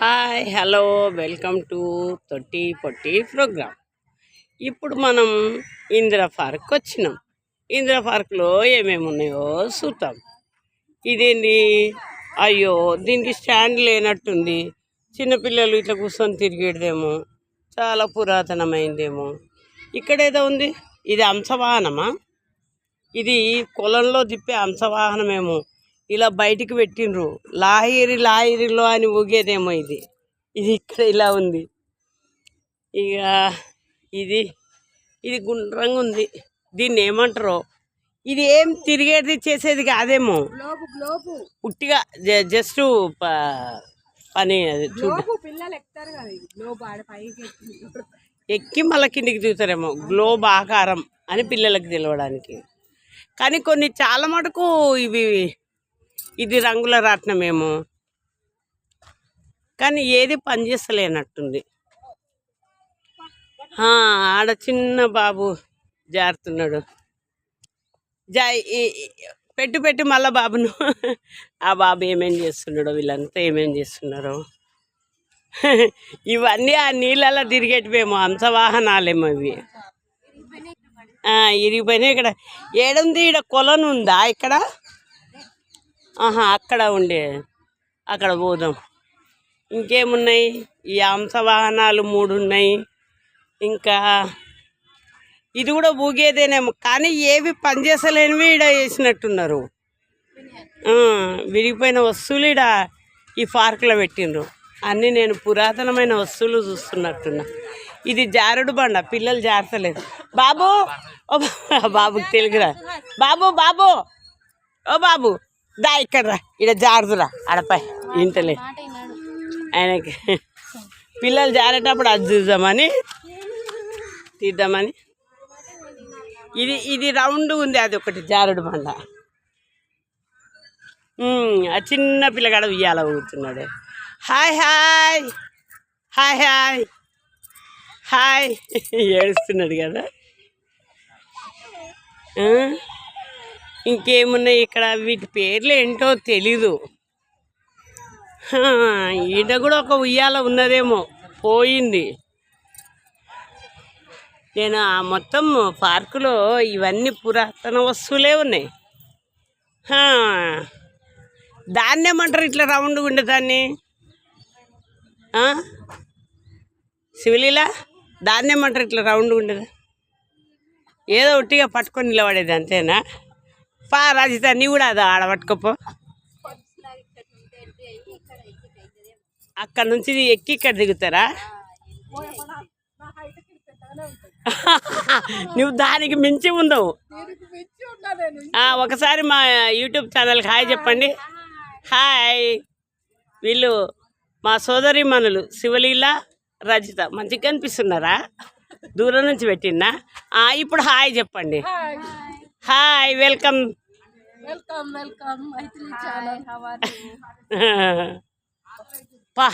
Hi hello welcome to తొట్టి పొట్టి programme. ఇప్పుడు మనం ఇందిరా పార్క్ వచ్చినాం. ఇందిరా పార్క్లో ఏమేమి ఉన్నాయో చూద్దాం. ఇదేంది? అయ్యో దీనికి స్టాండ్ లేనట్టుంది. చిన్నపిల్లలు ఇట్లా కూర్చొని తిరిగేదేమో చాలా పురాతనమైందేమో. ఇక్కడేదో ఉంది. ఇది అంశవాహనమా? ఇది కొలంలో తిప్పే అంశవాహనమేమో. ఇలా బయటికి పెట్టిండ్రు. లాహిరి లాహిరిలో అని ఊగేదేమో ఇది. ఇది ఇక్కడ ఇలా ఉంది. ఇక ఇది ఇది గుండ్రంగా ఉంది. దీన్ని ఏమంటారో? ఇది ఏం తిరిగేది చేసేది కాదేమో? జ- జస్ట్ పని ఎక్కి మళ్ళీ కిందికి దిగుతారేమో. గ్లోబ్ ఆకారం అని పిల్లలకి తెలవడానికి. కానీ కొన్ని చాలా మటుకు ఇవి ఇది రంగుల రాట్నమేమో. కానీ ఏది పనిచేస్తలేనట్టుంది. ఆడ చిన్న బాబు జారుతున్నాడు. జా పెట్టు పెట్టి మళ్ళా బాబును. ఆ బాబు ఏమేం చేస్తున్నాడో వీళ్ళంతా ఏమేం చేస్తున్నారో. ఇవన్నీ ఆ నీళ్ళలో తిరిగేటివేమో అంశవాహనాలేమో ఇవి. ఆ, ఇరిగిపోయినాయి ఇక్కడ. ఏడుంది ఇక్కడ కొలను ఉందా ఇక్కడ? ఆహా అక్కడ ఉండే. అక్కడ పోదాం. ఇంకేమున్నాయి? ఈ అంశవాహనాలు మూడు ఉన్నాయి ఇంకా ఇది కూడా ఊగేదేనేమో కానీ ఏవి పనిచేసలేనివి ఈడ వేసినట్టున్నారు. విరిగిపోయిన వస్తువులు ఈడ ఈ పార్కులో పెట్టిండ్రు. అన్నీ నేను పురాతనమైన వస్తువులు చూస్తున్నట్టున్నా. ఇది జారుడు బండ పిల్లలు జారతలేదు. బాబు ఓ బాబుకి తెలుగురా బాబు బాబు ఓ బాబు. దా ఇక్కడ రా ఇక్కడ జారుదురా ఆడపై ఇంటలే. ఆయనకి పిల్లలు జారేటప్పుడు అది చూద్దామని తీద్దామని. ఇది ఇది రౌండ్ ఉంది అది ఒకటి జారుడు బండ. ఆ చిన్న పిల్లగాడ ఉయ్యాల ఊగుతున్నాడు హాయ్ హాయ్. హాయ్ హాయ్. హాయ్. ఏడుస్తున్నాడు కదా. ఇంకేమున్నాయి ఇక్కడ? వీటి పేర్లు ఏంటో తెలీదు. ఈడ కూడా ఒక ఉయ్యాల ఉన్నదేమో పోయింది. నేను ఆ మొత్తం పార్కులో ఇవన్నీ పురాతన వస్తువులే ఉన్నాయి. దాన్నేమంటారు ఇట్లా రౌండ్గా ఉండేదాన్ని శివలీల దాన్నేమంటారు ఇట్లా రౌండ్గా ఉండేది ఏదో ఒట్టిగా పట్టుకొని నిలబడేది అంతేనా? పా రాజిత నీ కూడా అది ఆడ పట్టుకోపో. అక్కడ నుంచి ఎక్కి ఇక్కడ దిగుతారా? నువ్వు దానికి మించి ఉండవు. ఒకసారి మా యూట్యూబ్ ఛానల్కి హాయ్ చెప్పండి. హాయ్. వీళ్ళు మా సోదరి మనులు శివలీల రజిత మంచిగా కనిపిస్తున్నారా? దూరం నుంచి పెట్టినా ఇప్పుడు హాయ్ చెప్పండి. Hi welcome welcome welcome Maitri channel పా